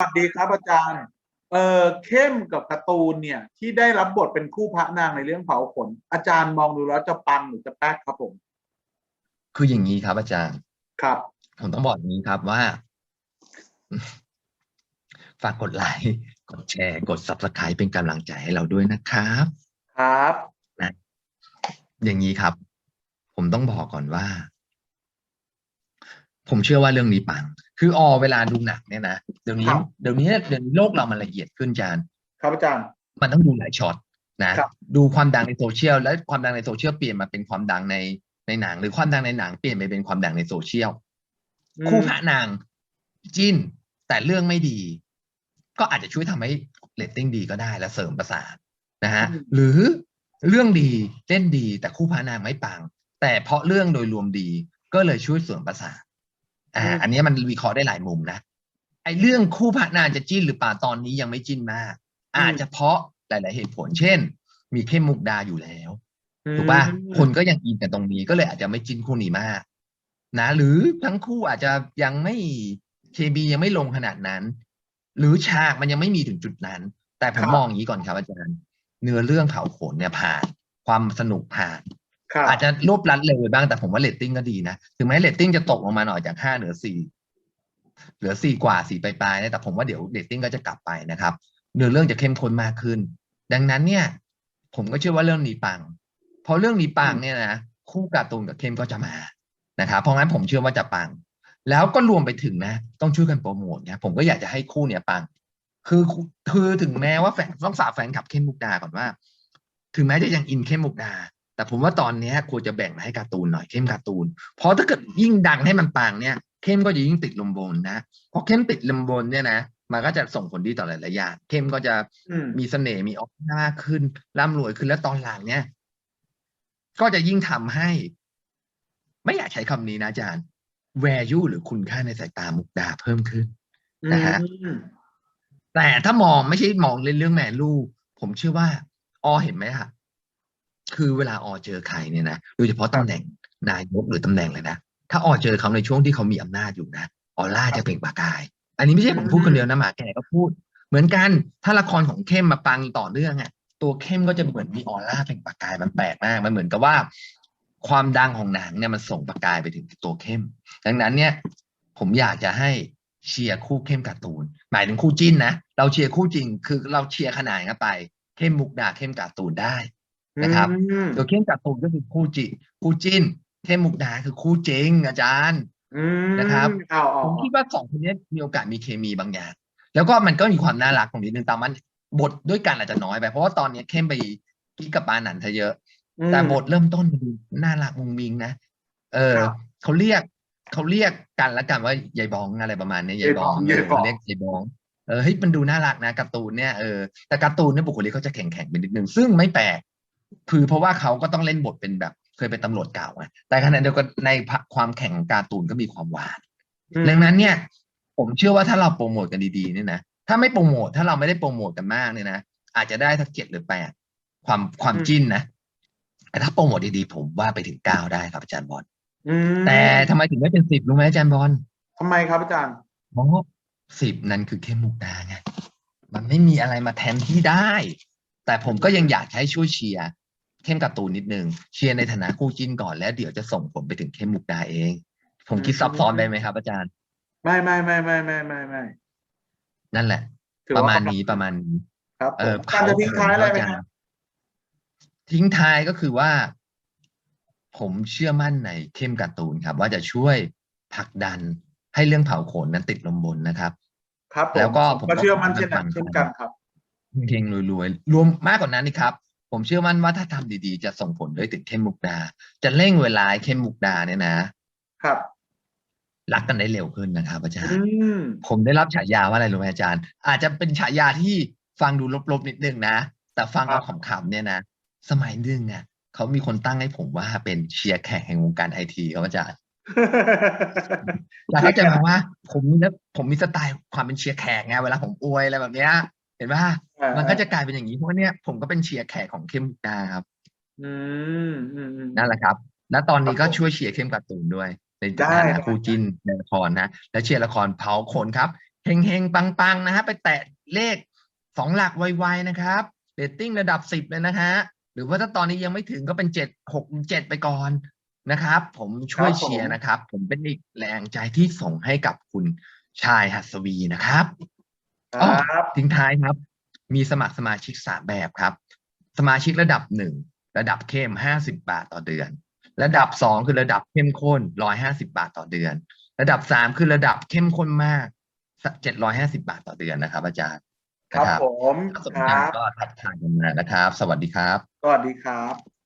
สวัสดีครับอาจารย์เออเข้มกับการ์ตูนเนี่ย ที่ได้รับบทเป็นคู่พระนางในเรื่องเผาขน อาจารย์มองดูแล้วจะปังหรือจะแป๊กครับผม คืออย่างนี้ครับ อาจารย์ ครับ ผมต้องบอกอย่างนี้ครับว่า ฝากกดไลค์กดแชร์ กด subscribe เป็นกำลังใจให้เราด้วยนะครับ ครับอย่างนี้ครับ ผมต้องบอกก่อนว่า ผมเชื่อว่าเรื่องนี้ปัง คืออเวลาดูหนังเนี่ยนะเดี๋ยวนี้ครับเดี๋ยวนี้เดี๋ยวนี้โลกเรามันละเอียดขึ้นอาจารย์ครับอาจารย์มันต้องดูหลายช็อตนะครับดูความดังในโซเชียลและความดังในโซเชียลเปลี่ยนมาเป็นความดังในในหนัง หรือความดังในหนังเปลี่ยนไปเป็นความดังในโซเชียลอืมคู่พระนางจิ้น แต่เรื่องไม่ดี ก็อาจจะช่วยทำให้เรตติ้งดีก็ได้และเสริมประสานนะฮะหรือเรื่องดีเล่นดีแต่คู่พระนางไม่ปัง แต่เพราะเรื่องโดยรวมดีก็เลยช่วยเสริมประสาน อ่า อันนี้มันวิเคราะห์ได้หลายมุมนะไอ้เรื่องคู่พระนางจะจิ้นหรือเปล่าตอนนี้ยังไม่จิ้นมาก อาจจะเพราะหลาย ๆ เหตุผล เช่น มีเข้มมุกดาอยู่แล้วถูกป่ะอืมคนก็ยังอินกันตรงนี้ก็เลยอาจจะไม่จิ้นคู่นี้มาก นะ หรือทั้งคู่อาจจะยังไม่เคบียังไม่ลงขนาดนั้น หรือฉากมันยังไม่มีถึงจุดนั้น แต่ผมมองอย่างนี้ก่อนครับอาจารย์ เนื้อเรื่องเผาขนเนี่ยผ่าน ความสนุกผ่านครับ อาจจะรวบรัดเร็วไปบ้างแต่ผมว่าเรตติ้งก็ดีนะ ถึงแม้เรตติ้งจะตกลงมาหน่อยจากห้าเหลือสี่เหลือสี่กว่าสี่ปลายๆนะแต่ผมว่าเดี๋ยวเรตติ้งก็จะกลับไปนะครับเนื้อเรื่องจะเข้มข้นมากขึ้น ดังนั้นเนี่ย ผมก็เชื่อว่าเรื่องนี้ปังพอเรื่องนี้ปังเนี่ยนะคู่การ์ตูนกับเข้มก็จะมานะครับเพราะงั้นผมเชื่อว่าจะปัง แล้วก็รวมไปถึงนะ ต้องช่วยกันโปรโมทนี่ยผมก็อยากจะให้คู่เนี่ยปัง คือคือถึงแม้ว่าแฟนต้องฝาแฟนคลับเข้มมุกดาก่อนว่า ถึงแม้จะยังอินเข้มมุกดา แต่ผมว่าตอนเนี้ยควรจะแบ่งมาให้การ์ตูนหน่อยเข้มการ์ตูน เพราะถ้าเกิดยิ่งดังให้มันปังเนี่ยเข้มก็จะยิ่งติดลมบนนะพอเข้มติดลมบนเนี่ยนะมันก็จะส่งผลดีต่อหลายๆอย่างเข้มก็จะอืมมีเสน่ห์มีออร่าขึ้นร่ำรวยขึ้นแล้วตอนหลังเนี่ย ก็จะยิ่งทำให้ ไม่อยากใช้คำนี้นะอาจารย์ value หรือคุณค่าในสายตามุกดาเพิ่มขึ้นนะฮะอืมแต่ถ้ามองไม่ใช่มองเล่นเรื่องแมลูผมเชื่อว่าอเห็นไหมคะ คือเวลาอเจอใครเนี่ยนะโดยเฉพาะตำแหน่งนายกหรือตำแหน่งเลยนะถ้าอเจอเขาในช่วงที่เขามีอำนาจอยู่นะออร่าจะเปล่งประกาย อันนี้ไม่ใช่ผมพูดคนเดียวนะหมาแก่ก็พูด เหมือนกันถ้าละครของเข้มมาปังต่อเนื่องอะตัวเข้มก็จะเหมือนมีออร่าเปล่งประกายมันแปลกมากมันเหมือนกับว่า ความดังของหนังเนี่ยมันส่งประกายไปถึงตัวเข้ม ดังนั้นเนี่ย ผมอยากจะให้เชียร์คู่เข้มการ์ตูน หมายถึงคู่จิ้นนะเราเชียร์คู่จริง คือเราเชียร์ขนาดกันไปเข้มมุกดาเข้มการ์ตูนได้ นะครับอืมตัวเข้มการ์ตูนก็คือคู่จิ คู่จิ้นเข้มมุกดาคือคู่จริงอาจารย์อืมนะครับเอาเอาผมเอาคิดว่าสองคนนี้มีโอกาสมีเคมีบางอย่าง แล้วก็มันก็มีความน่ารักตรงนี้นึงแต่มันบทด้วยกันอาจจะน้อยไป เพราะว่าตอนนี้เข้มไปกิ๊กกับปาหนันซะเยอะอืมแต่บทเริ่มต้นมันดูน่ารักมุงมิงนะเออครับเขาเรียกเขาเรียกกันละกันว่ายายบองอะไรประมาณนี้ยายบองยายบองเออเขาเรียกยายบองเออเฮ้ยมันดูน่ารักนะการ์ตูนเนี่ยเออแต่การ์ตูนเนี่ยบุคลิกเขาจะแข็งแข็งๆเป็นนิดนึงซึ่งไม่แปลก คือเพราะว่าเขาก็ต้องเล่นบทเป็นแบบเคยเป็นตำรวจเก่าไงแต่ขณะเดียวกันในความแข็งของการ์ตูนก็มีความหวานอืมดังนั้นเนี่ย ผมเชื่อว่าถ้าเราโปรโมทกันดีๆเนี่ยนะถ้าไม่โปรโมทถ้าเราไม่ได้โปรโมทกันมากเนี่ยนะอาจจะได้สักเจ็ดหรือแปดความความจิ้นนะแต่ถ้าโปรโมทดีๆผมว่าไปถึงเก้าได้ครับอาจารย์บอลอืมแต่ทำไมถึงไม่เป็นสิบรู้ไหมอาจารย์บอลทำไมครับอาจารย์เพราะสิบนั่นคือเข้มมุกดาไงมันไม่มีอะไรมาแทนที่ได้ แต่ผมก็ยังอยากให้ช่วยเชียร์ เข้มการ์ตูนนิดนึงเชียร์ในฐานะคู่จิ้นก่อนแล้วเดี๋ยวจะส่งผลไปถึงเข้มมุกดาเอง ผมคิดซับซ้อนไปไหมครับ อาจารย์ไม่ไม่ไม่ไม่ไม่ไม่ไม่นั่นแหละถือประว่ามาณนี้ประมาณนี้ครับเออผมอาจารย์จะทิ้งท้ายอะไรไหมเผาครับทิ้งท้ายก็คือว่า ผมเชื่อมั่นในเข้มการ์ตูนครับ ว่าจะช่วยผลักดันให้เรื่องเผาขนนั้นติดลมบนนะครับ ครับผมแล้วก็ผมก็เชื่อมั่นก็เช่นนั้นฟังเช่นกันครับเฮงๆรวยๆรวมมากกว่านั้นนี่ครับ ผมเชื่อมั่นว่าถ้าทำดีๆ จะส่งผลด้วยถึงเข้มมุกดา จะเร่งเวลาให้เข้มมุกดาเนี่ยนะ ครับรักกันได้เร็วขึ้นนะครับ อาจารย์อืมผมได้รับฉายาว่าอะไรรู้ไหมอาจารย์ อาจจะเป็นฉายาที่ฟังดูลบๆนิดนึงนะ แต่ฟังเอาขำๆเนี่ยนะ สมัยหนึงอะเขามีคนตั้งให้ผมว่าเป็นเชียร์แขกแห่งวงการไอทีครับอาจารย์แล้วเข้าใจไหมว่า ผมมีนะผมมีสไตล์ความเป็นเชียร์แขกไงเวลาผมอวยอะไรแบบเนี้ย เห็นป่ะมันก็จะกลายเป็นอย่างนี้เพราะว่าเนี่ยผมก็เป็นเชียร์แขกของเข้มมุกดาครับ อืมอืมอืมนั่นแหละครับ และตอนนี้ก็ครับผมช่วยเชียร์เข้มการ์ตูนด้วยในได้ฐาได้นะคู่จิ้นในละครนะ และเชียร์ละครเผาขนครับเฮงๆปังๆนะฮะไปแตะเลขสองหลักไวๆนะครับเรตติ้งระดับสิบเลยนะฮะหรือว่าถ้าตอนนี้ยังไม่ถึงก็เป็นเจ็ดหกเจ็ดไปก่อนนะครับ ผมช่วยครับผมเชียร์นะครับ ผมเป็นอีกแรงใจที่ส่งให้กับคุณชายหัสวีนะครับ คอ๋อรับทิ้งท้ายครับ มีสมัครสมาชิกสามแบบครับ สมาชิกระดับหนึ่งระดับเข้มห้าสิบาทต่อเดือน ระดับสองคือระดับเข้มข้นร้อยห้าสิบาทต่อเดือน ระดับสามคือระดับเข้มข้นมากเจ็ดร้อยห้าสิบาทต่อเดือนนะครับ อาจารย์ครับนะผมถ้าสนคใจรับก็ทักทายกันมานะครับ สวัสดีครับ สวัสดีครับ